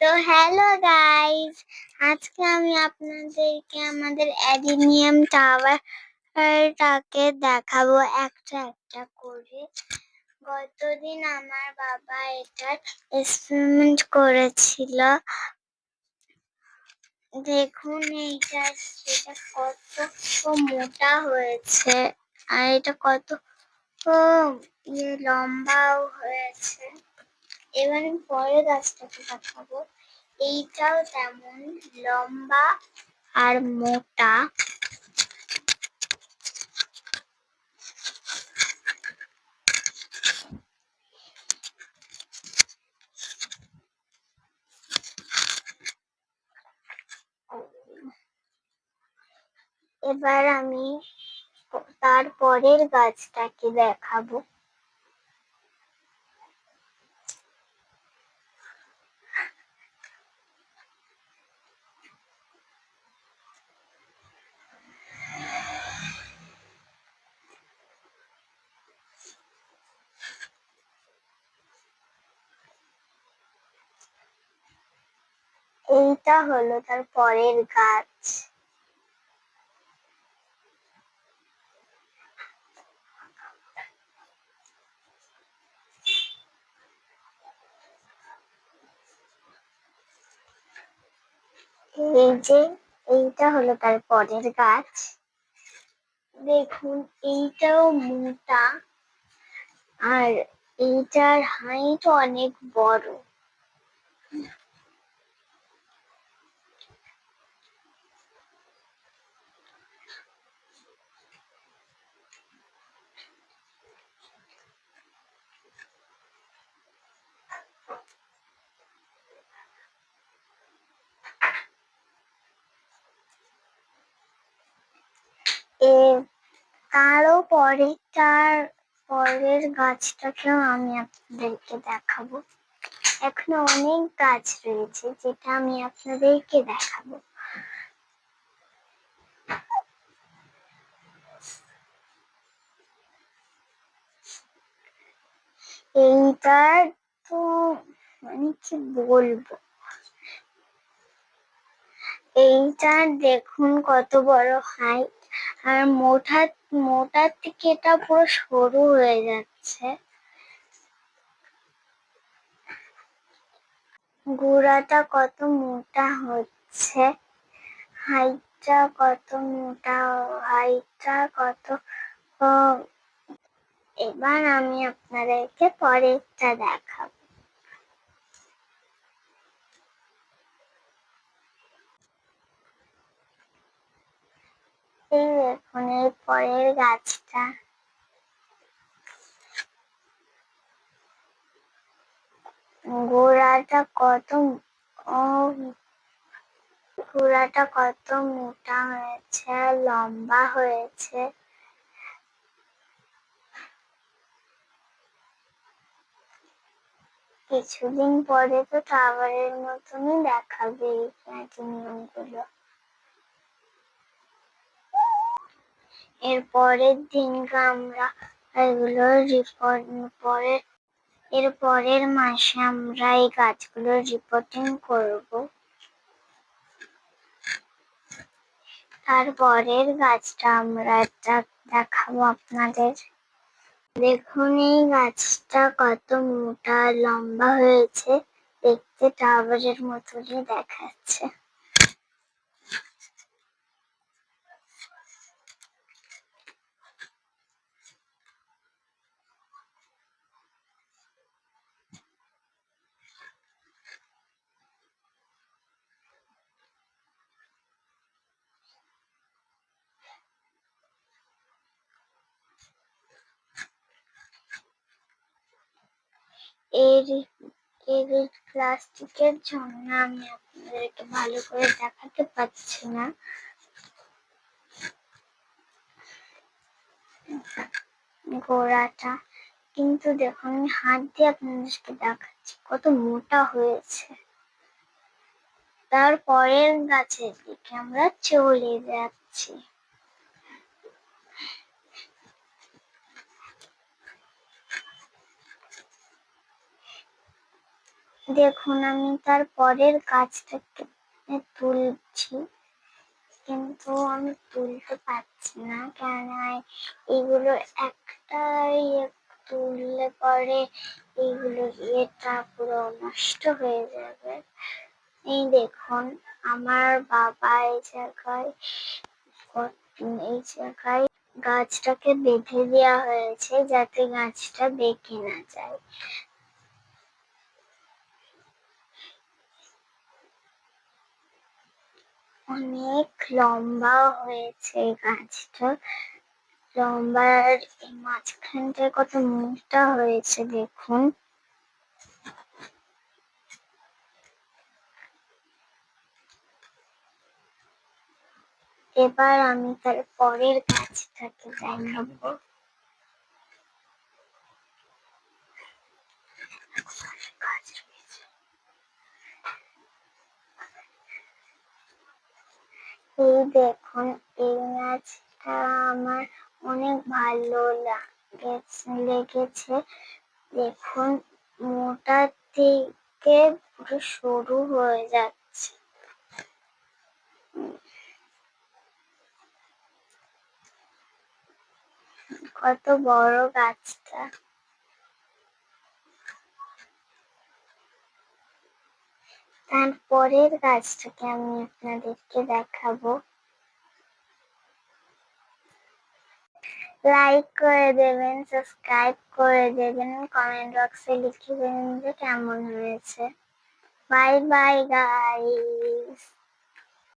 তো hello guys আজকে আমি আপনাদেরকে আমাদের অ্যাডিনিয়াম টাওয়ারটাকে দেখাবো একটা একটা করে। গতদিন আমার বাবা এটার এক্সপেরিমেন্ট করেছিল। দেখুন, এইটা সেটা কত মোটা হয়েছে আর এটা কত ইয়ে লম্বাও হয়েছে। এবার আমি পরের গাছটাকে দেখাবো। এইটাও তেমন লম্বা আর মোটা। এবার আমি তারপরের গাছটাকে দেখাবো। এইটা হলো তার পরের গাছ। এই যে, এইটা হলো তার পরের গাছ। দেখুন, এইটাও মোটা, আর এইটার হাইট অনেক বড়। এ তারও পরেরটার পরের গাছটাকেও আমি আপনাদেরকে দেখাবো। এখনও অনেক গাছ রয়েছে যেটা আমি আপনাদেরকে দেখাবো। এইটার তো মানে কি বলব? এইটার দেখুন কত বড় হাইট আর মোটা মোটার থেকে এটা পুরো সরু হয়ে যাচ্ছে। গোড়াটা কত মোটা হচ্ছে, হাইটটা কত মোটা, হাইটটা কত এবার আমি আপনাদেরকে পরেরটা দেখাবো। এই দেখুন পরের গাছটা। গোড়াটা কত গোড়াটা কত মোটা হয়েছে লম্বা হয়েছে। কিছুদিন পরে তো টাওয়ারের মতনই দেখাবে এই নিয়মগুলো এর পরের দিন আমরা এগুলো রিপোর্ট পরের, এর পরের মাসে আমরা এই গাছগুলোর রিপোর্টিং করব। তারপরের গাছটা আমরা একটা দেখাবো আপনাদের। দেখুন, এই গাছটা কত মোটা, লম্বা হয়েছে। দেখতে টাওয়ারের মতনই দেখাচ্ছে। এর এর প্লাস্টিকের জন্য আমি আপনাদেরকে ভালো করে দেখাতে পারছি না। গোড়াটা। কিন্তু দেখুন আমি হাত দিয়ে আপনাদেরকে দেখাচ্ছি, কত মোটা হয়েছে। তারপরের গাছের দিকে আমরা চলে যাচ্ছি। দেখুন, আমি তার পরের গাছটাকে তুলছি। কিন্তু আমি তুলতে পারছি না, কেন? এগুলো একটাই তুললে পরে এগুলো এটা পুরো নষ্ট হয়ে যাবে। এই দেখুন, আমার বাবা এই জায়গায় এই জায়গায় গাছটাকে বেঁধে দেওয়া হয়েছে যাতে গাছটা বেঁকে না যায়। অনেক লম্বা হয়েছে গাছটা। লম্বার মাঝখানটায় কত মোটা হয়েছে দেখুন। এবার আমি তার পরের গাছটাকে দেখাবো। এই দেখুন, এই মাছটা আমার অনেক ভালো লাগেছে, লেগেছে। দেখুন, মোটা থেকে পুরো সরু হয়ে যাচ্ছে। কত বড় গাছটা। তারপরের গাছটাকে আমি আপনাদেরকে দেখাবো। লাইক করে দেবেন সাবস্ক্রাইব করে দেবেন কমেন্ট বক্সে লিখে দেবেন যে কেমন হয়েছে। Bye bye guys